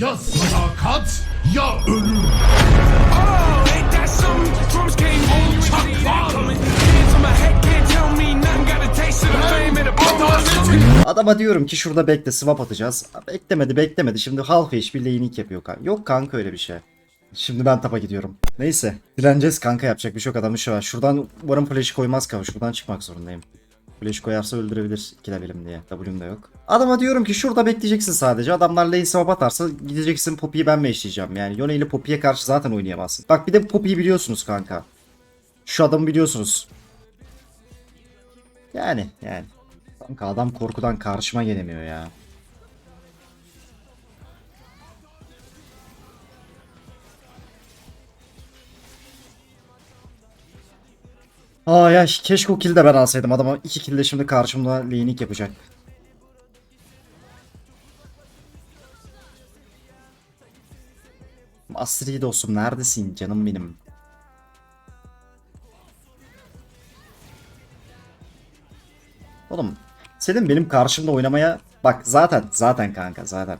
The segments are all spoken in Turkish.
Ya sadakat ya ölüm. Adama diyorum ki şurada bekle swap atacağız. Beklemedi beklemedi. Şimdi half HP laning yapıyor kanka. Yok kanka öyle bir şey. Şimdi ben tapa gidiyorum. Neyse. Dileneceğiz kanka yapacak bir şey yok adamın şu var. Şuradan umarım flash koymaz kanka. Şuradan çıkmak zorundayım. Flash koyarsa öldürebilir iki levelim diye. W'm de yok. Adama diyorum ki şurada bekleyeceksin sadece. Adamlar lane swap atarsa gideceksin Poppy'yi ben meşleyeceğim. Yani Yone ile Poppy'ye karşı zaten oynayamazsın. Bak bir de Poppy'yi biliyorsunuz kanka. Şu adamı biliyorsunuz. Yani yani. Kanka adam korkudan karşıma gelemiyor ya. Aa ya keşke o kill de ben alsaydım. Adama iki kill de şimdi karşımda laning yapacak. Asri dostum neredesin canım benim? Oğlum senin benim karşımda oynamaya bak zaten zaten kanka zaten.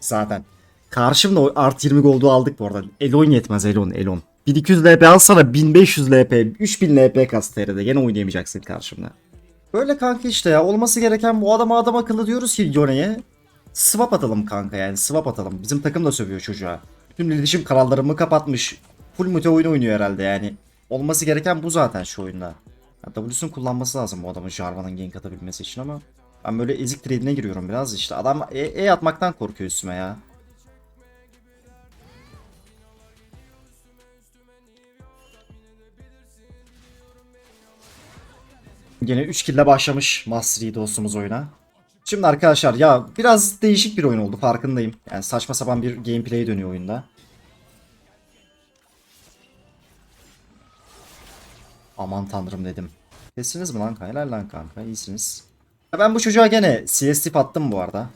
Zaten. Karşımda artı 20 goldu aldık bu arada. Elon yetmez Elon Elon. 1200 LP alsana 1500 LP 3000 LP kas TR'de gene oynayamayacaksın karşımda. Böyle kanka işte ya olması gereken bu adama adam akıllı diyoruz ki Yone'ye. Swap atalım kanka yani swap atalım. Bizim takım da sövüyor çocuğa. Bütün iletişim kanallarımı kapatmış. Full mute oyunu oynuyor herhalde yani. Olması gereken bu zaten şu oyunda. Ya W'sunu kullanması lazım bu adamın Jarvan'ın gank atabilmesi için ama ben böyle ezik trade'ine giriyorum biraz işte. Adam E, e atmaktan korkuyor üstüme ya. Gene 3 kill'le başlamış Mastery dostumuz oyuna. Şimdi arkadaşlar ya biraz değişik bir oyun oldu farkındayım. Yani saçma sapan bir gameplay dönüyor oyunda. Aman tanrım dedim. Kestiniz mi lan kanka? Helal lan kanka. İyisiniz. Ya Ben bu çocuğa gene CS attım bu arada.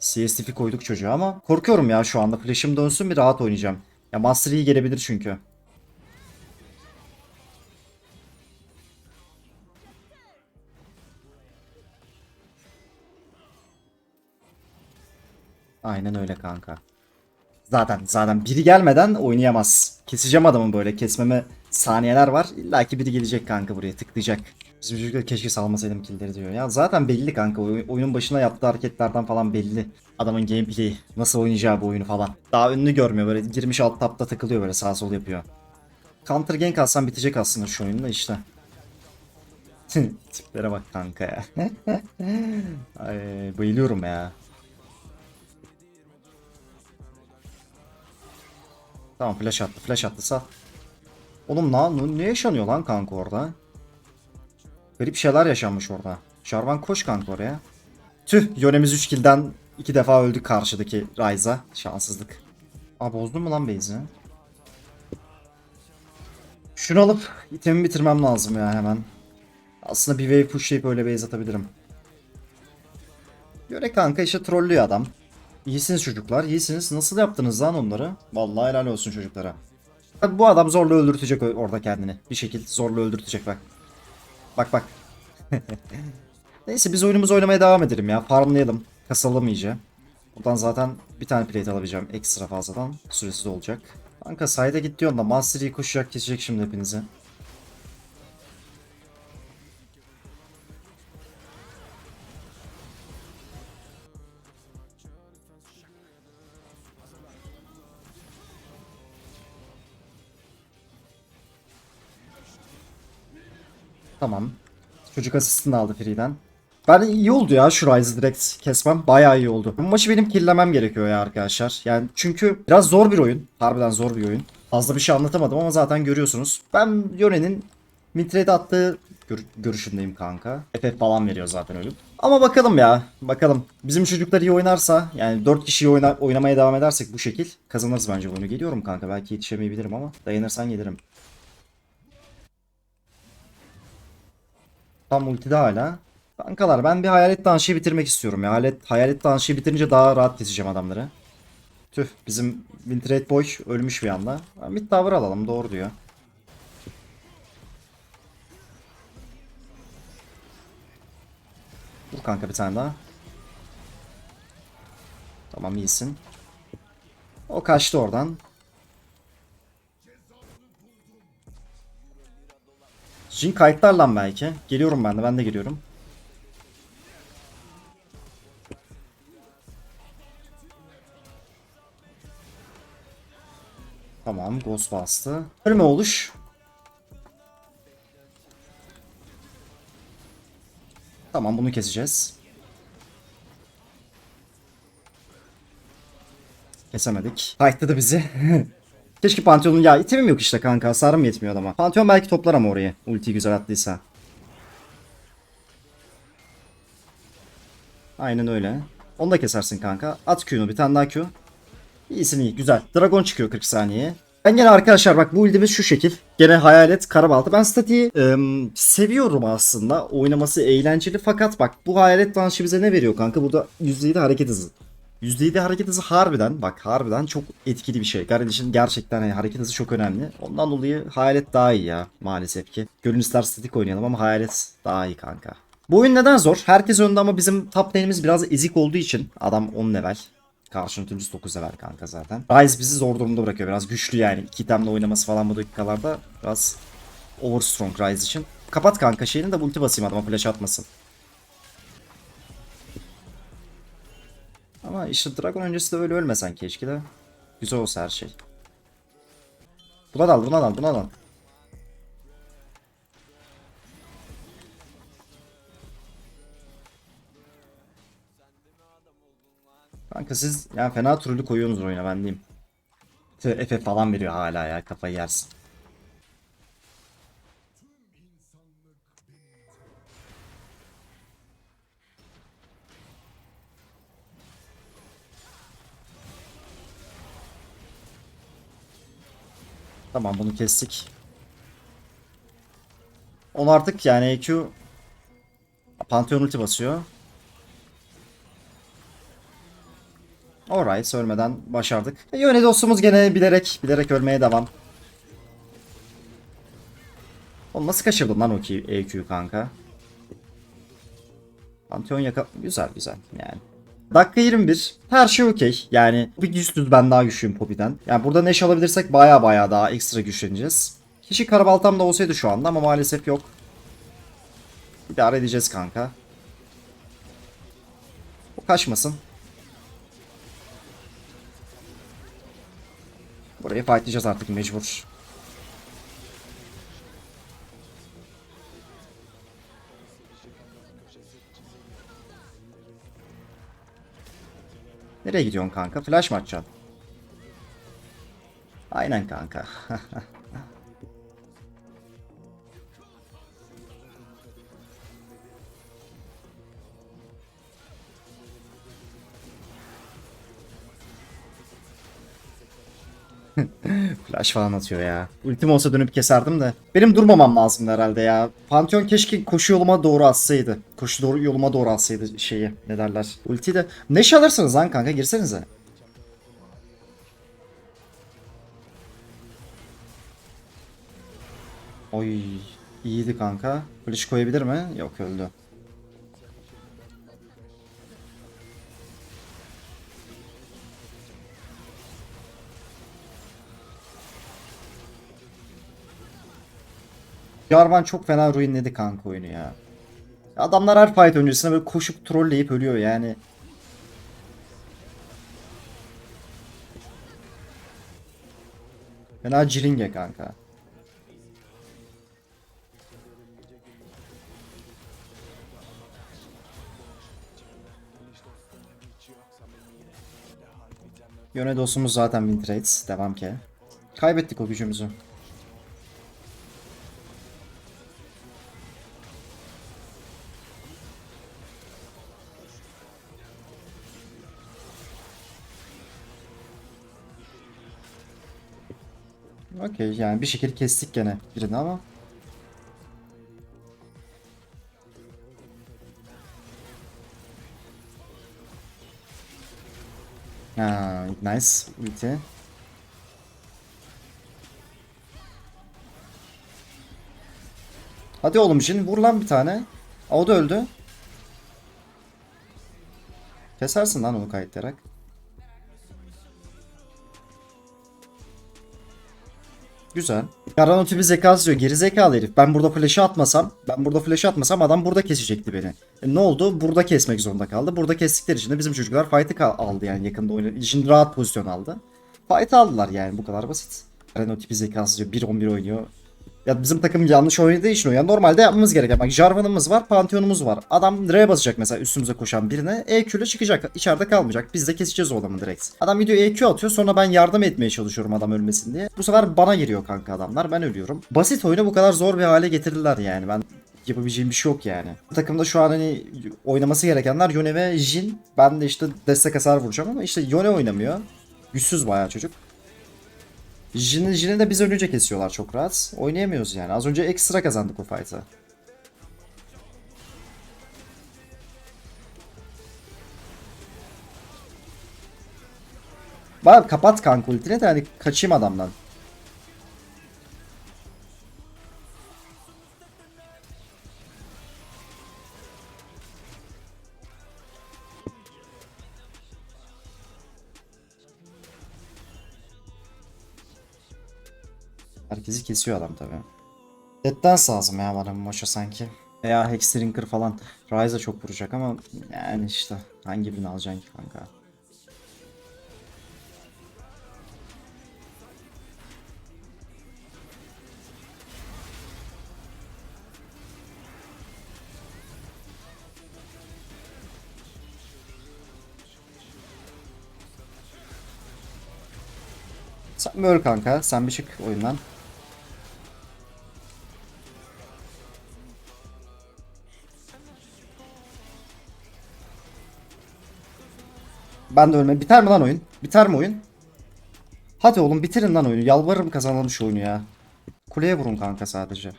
CS koyduk çocuğa ama korkuyorum ya şu anda. Flash'ım dönsün bir rahat oynayacağım. Ya Master iyi gelebilir çünkü. Aynen öyle kanka. Zaten zaten biri gelmeden oynayamaz. Keseceğim adamı böyle kesmeme saniyeler var. İlla ki biri gelecek kanka buraya tıklayacak. Bizim çocuklar keşke salmasaydım killleri diyor. Ya zaten belli kanka. Oy- Oyunun başına yaptığı hareketlerden falan belli. Adamın gameplay'i nasıl oynayacağı bu oyunu falan. Daha önünü görmüyor böyle girmiş alt tapta takılıyor böyle sağ sol yapıyor. Counter gank alsam bitecek aslında şu oyunda işte. Tiplere bak kanka ya. Ay, bayılıyorum ya. Tamam flash attı flash attı sağ. Oğlum lan ne yaşanıyor lan kanka orada? Garip şeyler yaşanmış orada. Jarvan koş kanka oraya. Tüh yönemiz 3 kill'den 2 defa öldük karşıdaki Ryze'a. Şanssızlık. Aa bozdun mu lan base'i? Şunu alıp itemi bitirmem lazım ya hemen. Aslında bir wave pushlayıp öyle base atabilirim. Göre kanka işte trollüyor adam. İyisiniz çocuklar, iyisiniz. Nasıl yaptınız lan onları? Vallahi helal olsun çocuklara. Bu adam zorla öldürtecek orada kendini. Bir şekilde zorla öldürtecek bak. Bak bak. Neyse biz oyunumuzu oynamaya devam edelim ya. Farmlayalım. Kasalım iyice. Buradan zaten bir tane plate alabileceğim ekstra fazladan. Süresi de olacak. Kanka sayda git diyorsun da Master koşacak kesecek şimdi hepinizi. Tamam. Çocuk asistini aldı Free'den. Ben iyi oldu ya şu Ryze'ı direkt kesmem. Bayağı iyi oldu. Bu maçı benim killemem gerekiyor ya arkadaşlar. Yani çünkü biraz zor bir oyun. Harbiden zor bir oyun. Fazla bir şey anlatamadım ama zaten görüyorsunuz. Ben Yone'nin midtrade attığı gör- görüşündeyim kanka. FF falan veriyor zaten ölüm. Ama bakalım ya. Bakalım. Bizim çocuklar iyi oynarsa yani 4 kişi oyna oynamaya devam edersek bu şekil kazanırız bence bunu. Geliyorum kanka. Belki yetişemeyebilirim ama dayanırsan gelirim. Tam ultide hala. Kankalar ben bir hayalet danşıyı bitirmek istiyorum ya. Hayalet, hayalet danşıyı bitirince daha rahat keseceğim adamları. Tüh bizim Winterate Boy ölmüş bir anda. Mid tower alalım doğru diyor. Vur kanka bir tane daha. Tamam iyisin. O kaçtı oradan. Jin kayıtlar lan belki. Geliyorum ben de ben de geliyorum. Tamam Ghost bastı. Ölme oluş. Tamam bunu keseceğiz. Kesemedik. Fight'ladı bizi. Keşke Pantheon'un ya itemim yok işte kanka hasarım yetmiyor adama. Pantheon belki toplar ama orayı. Ultiyi güzel attıysa. Aynen öyle. Onu da kesersin kanka. At Q'nu bir tane daha Q. İyisin iyi güzel. Dragon çıkıyor 40 saniye. Ben gene arkadaşlar bak bu build'imiz şu şekil. Gene hayalet karabaltı. Ben statiği ım, seviyorum aslında. Oynaması eğlenceli fakat bak bu hayalet launch'ı bize ne veriyor kanka? Burada %7 hareket hızı. %7 hareket hızı harbiden bak harbiden çok etkili bir şey. Garen için gerçekten hani hareket hızı çok önemli. Ondan dolayı hayalet daha iyi ya maalesef ki. Gönül ister statik oynayalım ama hayalet daha iyi kanka. Bu oyun neden zor? Herkes önde ama bizim top lane'imiz biraz ezik olduğu için adam 10 level. Karşının türlüsü 9 level kanka zaten. Ryze bizi zor durumda bırakıyor. Biraz güçlü yani. İki itemle oynaması falan bu dakikalarda biraz overstrong Ryze için. Kapat kanka şeyini de ulti basayım adama flash atmasın. Ama işte Dragon öncesi de öyle ölmesen keşke de. Güzel olsa her şey. Buna dal, buna dal, buna dal. Kanka siz yani fena türlü koyuyorsunuz oyuna ben diyeyim. Efe falan veriyor hala ya kafayı yersin. Tamam bunu kestik. Onu artık yani EQ Pantheon ulti basıyor. Alright ölmeden başardık. E, Yöne dostumuz gene bilerek bilerek ölmeye devam. Oğlum nasıl kaçırdın lan o ki EQ kanka? Pantheon yaka... Güzel güzel yani. Dakika 21. Her şey okey. Yani bir yüzsüz ben daha güçlüyüm Poppy'den. Yani burada Neş alabilirsek baya baya daha ekstra güçleneceğiz. Kişi karabaltam da olsaydı şu anda ama maalesef yok. İdare edeceğiz kanka. O kaçmasın. Burayı fightlayacağız artık mecbur. Nereye gidiyorsun kanka? Flash mı atacaksın? Aynen kanka. Flash falan atıyor ya. Ultim olsa dönüp keserdim de. Benim durmamam lazımdı herhalde ya. Pantheon keşke koşu yoluma doğru atsaydı. Koşu doğru yoluma doğru atsaydı şeyi. Ne derler. Ultiyi de. Neş alırsınız lan kanka girsenize. Oy iyiydi kanka. Flash koyabilir mi? Yok öldü. Jarvan çok fena ruinledi kanka oyunu ya. Adamlar her fight öncesinde böyle koşup trolleyip ölüyor yani. Fena ciringe kanka. Yöne dostumuz zaten win trades. Devam ki. Kaybettik o gücümüzü. Okey yani bir şekilde kestik gene birini ama. Ha, nice ulti. Hadi oğlum Jin vur lan bir tane. O da öldü. Kesersin lan onu kayıtlayarak. Güzel. Garano tipi zekası diyor. Geri zekalı herif. Ben burada flash'ı atmasam, ben burada flash'ı atmasam adam burada kesecekti beni. E, ne oldu? Burada kesmek zorunda kaldı. Burada kestikleri için de bizim çocuklar fight'ı aldı yani yakında oynadı. için rahat pozisyon aldı. Fight aldılar yani bu kadar basit. Garano tipi zekası diyor. 1-11 oynuyor. Ya bizim takım yanlış oynadığı için o. Yani normalde yapmamız gereken bak Jarvan'ımız var, Pantheon'umuz var. Adam R'ye basacak mesela üstümüze koşan birine. EQ'le çıkacak. içeride kalmayacak. Biz de keseceğiz o adamı direkt. Adam video EQ atıyor sonra ben yardım etmeye çalışıyorum adam ölmesin diye. Bu sefer bana giriyor kanka adamlar. Ben ölüyorum. Basit oyunu bu kadar zor bir hale getirdiler yani. Ben yapabileceğim bir şey yok yani. Takımda şu an hani oynaması gerekenler Yone ve Jin. Ben de işte destek hasar vuracağım ama işte Yone oynamıyor. Güçsüz bayağı çocuk. Jin'i Jin'i de biz ölünce kesiyorlar çok rahat. Oynayamıyoruz yani. Az önce ekstra kazandık o fight'ı. Bak kapat kanka ultini de hani kaçayım adamdan. Herkesi kesiyor adam tabi. Dead Dance lazım ya bana bu maça sanki. Veya Hexdrinker falan. Ryze çok vuracak ama yani işte hangi birini alacaksın ki kanka. Sen öl kanka. Sen bir çık oyundan. Ben de ölme. Biter mi lan oyun? Biter mi oyun? Hadi oğlum bitirin lan oyunu. Yalvarırım kazanalım şu oyunu ya. Kuleye vurun kanka sadece.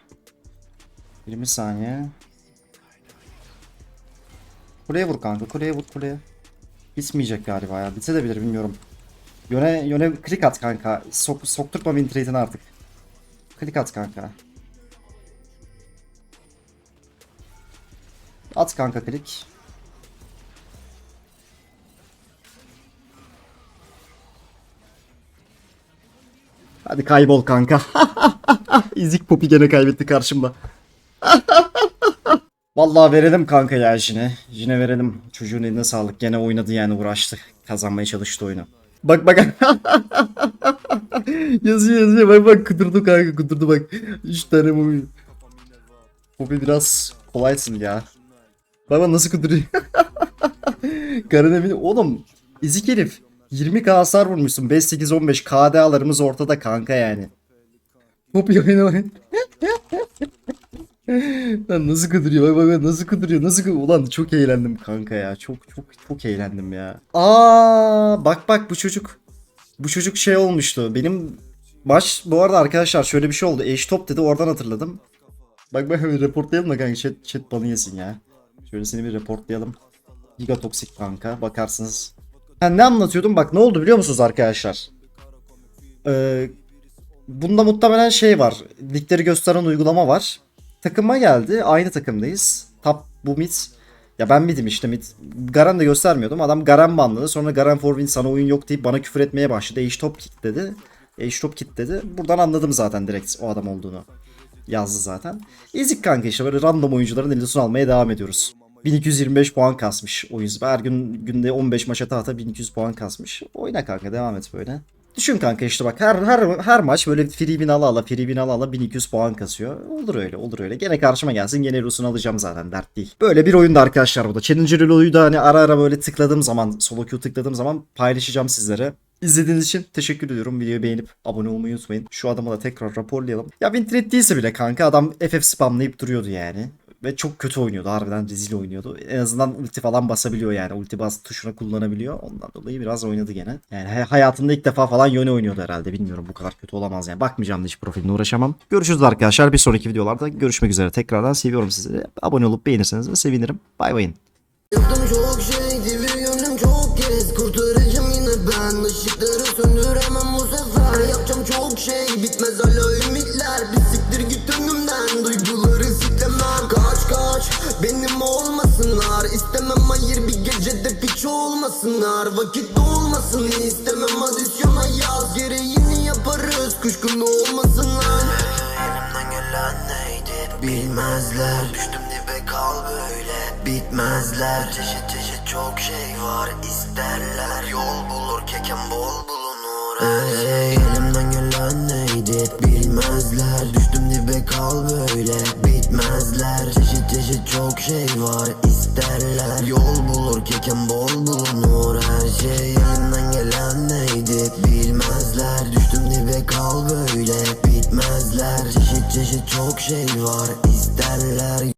20 saniye. Kuleye vur kanka. Kuleye vur kuleye. Bitmeyecek galiba ya. Bitse de bilir bilmiyorum. Yöne, yöne klik at kanka. Sok, sokturtma win trade'ini artık. Klik at kanka. At kanka klik. Hadi kaybol kanka. İzik Popi gene kaybetti karşımda. Vallahi verelim kanka ya Jine. Jine verelim. Çocuğun eline sağlık. Gene oynadı yani uğraştı. Kazanmaya çalıştı oyunu. Bak bak. yazıyor yazıyor. Bak bak kudurdu kanka kudurdu bak. 3 tane bu. Popi biraz kolaysın ya. Bak bak nasıl kuduruyor. Karın. Oğlum ezik herif. 20k hasar vurmuşsun. 5-8-15 KDA'larımız ortada kanka yani. Popi oyna oyun. Lan nasıl kıdırıyor bak bak nasıl kıdırıyor nasıl kıdırıyor. Ulan çok eğlendim kanka ya çok çok çok eğlendim ya. Aa bak bak bu çocuk bu çocuk şey olmuştu benim maç bu arada arkadaşlar şöyle bir şey oldu eş top dedi oradan hatırladım. Bak bak reportlayalım da kanka chat, chat banı yesin ya. Şöyle seni bir reportlayalım. Giga toksik kanka bakarsınız. Ha, ne anlatıyordum bak ne oldu biliyor musunuz arkadaşlar? Ee, bunda muhtemelen şey var. Ligleri gösteren uygulama var. Takıma geldi. Aynı takımdayız. Top bu mid. Ya ben midim işte mid. Garen de göstermiyordum. Adam Garen banladı. Sonra Garen for win sana oyun yok deyip bana küfür etmeye başladı. Age top kick dedi. Age top kit dedi. Buradan anladım zaten direkt o adam olduğunu. Yazdı zaten. Ezik kanka işte böyle random oyuncuların elini almaya devam ediyoruz. 1225 puan kasmış oyun. Her gün günde 15 maça tahta 1200 puan kasmış. Oyna kanka devam et böyle. Düşün kanka işte bak her her her maç böyle free win ala ala free win ala ala 1200 puan kasıyor. Olur öyle olur öyle. Gene karşıma gelsin gene Rus'unu alacağım zaten dert değil. Böyle bir oyunda arkadaşlar bu da. Challenger Reload'u da hani ara ara böyle tıkladığım zaman solo queue tıkladığım zaman paylaşacağım sizlere. İzlediğiniz için teşekkür ediyorum. Videoyu beğenip abone olmayı unutmayın. Şu adamı da tekrar raporlayalım. Ya Wintred değilse bile kanka adam FF spamlayıp duruyordu yani. Ve çok kötü oynuyordu. Harbiden rezil oynuyordu. En azından ulti falan basabiliyor yani. Ulti bas tuşuna kullanabiliyor. Ondan dolayı biraz oynadı gene. Yani hay- hayatında ilk defa falan yöne oynuyordu herhalde. Bilmiyorum bu kadar kötü olamaz yani. Bakmayacağım da hiç profiline uğraşamam. Görüşürüz arkadaşlar. Bir sonraki videolarda görüşmek üzere. Tekrardan seviyorum sizi. Abone olup beğenirseniz de sevinirim. Bay bayın. Yaptım çok şey, gönlüm çok kez Kurtaracağım yine ben, ışıkları söndüremem bu sefer Yapacağım çok şey, bitmez hala olmasınlar İstemem hayır bir gecede piç olmasınlar. Vakit olmasın istemem adisyona yaz. Gereğini yaparız, kuşkun olmasınlar. Gelen neydi bilmezler. Düştüm dibe kal böyle bitmezler. Çeşit çeşit çok şey var isterler. Yol bulur kekem bol bulunur her şey Elimden gelen neydi? Bilmezler. Düştüm dibe kal böyle. Bitmezler. Çeşit çeşit çok şey var. İsterler. Yol bulur kekem bol bulunur. Her şey Elimden gelen neydi? Bilmezler. Düştüm dibe kal böyle. Bitmezler. Çeşit çeşit çok şey var. İsterler